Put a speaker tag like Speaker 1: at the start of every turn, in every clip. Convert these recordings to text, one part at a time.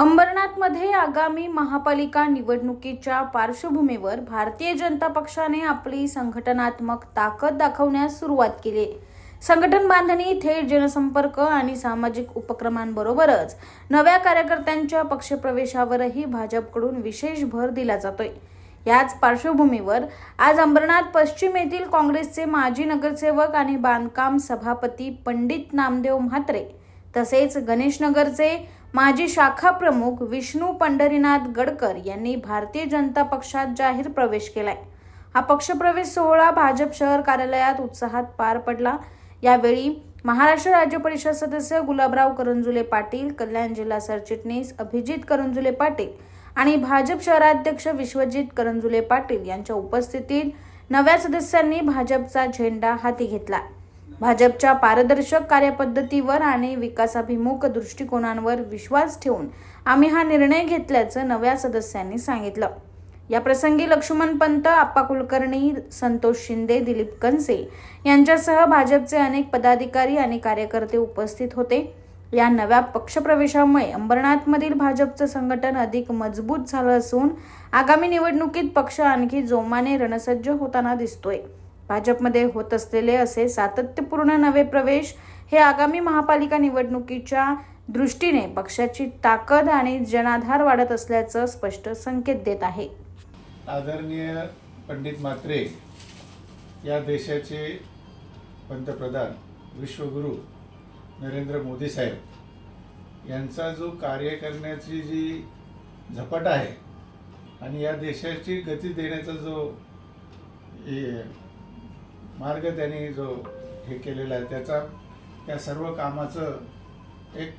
Speaker 1: अंबरनाथमध्ये आगामी महापालिका निवडणुकीच्या पार्श्वभूमीवर भारतीय जनता पक्षाने आपली संघटनात्मक ताकद दाखवण्यास सुरुवात केली. संघटन बांधणी थेट जनसंपर्क आणि सामाजिक उपक्रमांबरोबरच नव्या कार्यकर्त्यांच्या पक्षप्रवेशावरही भाजपकडून विशेष भर दिला जातोय. याच पार्श्वभूमीवर आज अंबरनाथ पश्चिम येथील काँग्रेसचे माजी नगरसेवक आणि बांधकाम सभापती पंडित नामदेव म्हात्रे तसेच गणेशनगरचे माजी शाखा प्रमुख विष्णू पंढरीनाथ गडकर यांनी भारतीय जनता पक्षात जाहीर प्रवेश केलाय. हा पक्षप्रवेश सोहळा भाजप शहर कार्यालयात उत्साहात पार पडला. यावेळी महाराष्ट्र राज्य परिषद सदस्य गुलाबराव करंजुले पाटील कल्याण जिल्हा सरचिटणीस अभिजित करंजुले पाटील आणि भाजप शहराध्यक्ष विश्वजित करंजुले पाटील यांच्या उपस्थितीत नव्या सदस्यांनी भाजपचा झेंडा हाती घेतला. भाजपच्या पारदर्शक कार्यपद्धतीवर आणि विकासाभिमुख दृष्टिकोनांवर विश्वास ठेवून आम्ही हा निर्णय घेतल्याचं नव्या सदस्यांनी सांगितलं. या प्रसंगी लक्ष्मण पंत आप्पा कुलकर्णी संतोष शिंदे दिलीप कनसे यांच्यासह भाजपचे अनेक पदाधिकारी आणि कार्यकर्ते उपस्थित होते. या नव्या पक्षप्रवेशामुळे अंबरनाथमधील भाजपचं संघटन अधिक मजबूत झालं असून आगामी निवडणुकीत पक्ष आणखी जोमाने रणसज्ज होताना दिसतोय. भाजपमध्ये होत असलेले असे सातत्यपूर्ण नवे प्रवेश हे आगामी महापालिका निवडणुकीच्या दृष्टीने पक्षाची ताकद आणि जनाधार वाढत असल्याचं स्पष्ट संकेत देत आहे.
Speaker 2: आदरणीय पंडित म्हात्रे या देशाचे पंतप्रधान विश्वगुरू नरेंद्र मोदी साहेब यांचा जो कार्य करण्याची जी झपट आहे आणि या देशाची गती देण्याचा जो हे मार्ग त्यांनी जो हे केलेला आहे त्याचा त्या सर्व कामाचं एक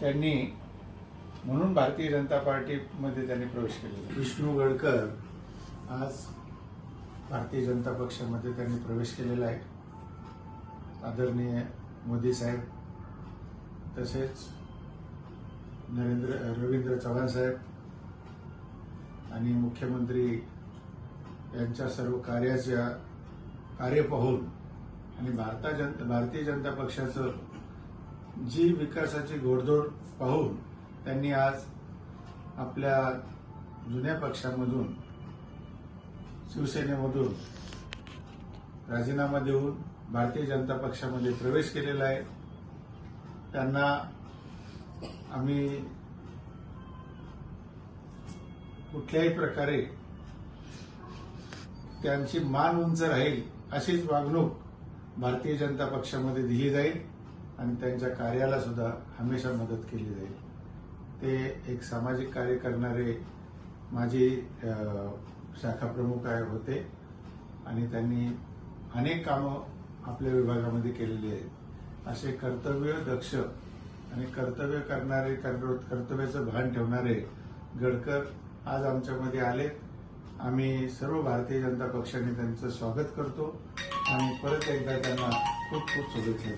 Speaker 2: त्यांनी म्हणून भारतीय जनता पार्टीमध्ये त्यांनी प्रवेश केलेला विष्णू गडकर आज भारतीय जनता पक्षामध्ये त्यांनी प्रवेश केलेला आहे. आदरणीय मोदी साहेब तसेच नरेंद्र रवींद्र चव्हाण साहेब आणि मुख्यमंत्री यांच्या सर्व कार्याच्या कार्य पाहून आणि भारता जन भारतीय जनता पक्षाचं जी विकासाची घोडदौड पाहून त्यांनी आज आपल्या जुन्या पक्षामधून शिवसेनेमधून राजीनामा देऊन भारतीय जनता पक्षामध्ये प्रवेश केलेला आहे. त्यांना आम्ही कुठल्याही प्रकारे त्यांची मान उंच राहील अशीच वागणूक भारतीय जनता पक्षामध्ये दिली जाईल आणि त्यांच्या कार्याला सुद्धा हमेशा मदत केली जाईल. ते एक सामाजिक कार्य करणारे माझे शाखा प्रमुख आहे होते. आणि त्यांनी अनेक कामं आपल्या विभागामध्ये केलेली आहेत. असे कर्तव्य दक्ष आणि कर्तव्य करणारे कर्तव्य- कर्तव्याचं भान ठेवणारे गडकर आज आमच्यामध्ये आले आम्ही सर्व भारतीय जनता पक्षाने त्यांचं स्वागत करतो आणि परत एकदा त्यांना खूप खूप शुभेच्छा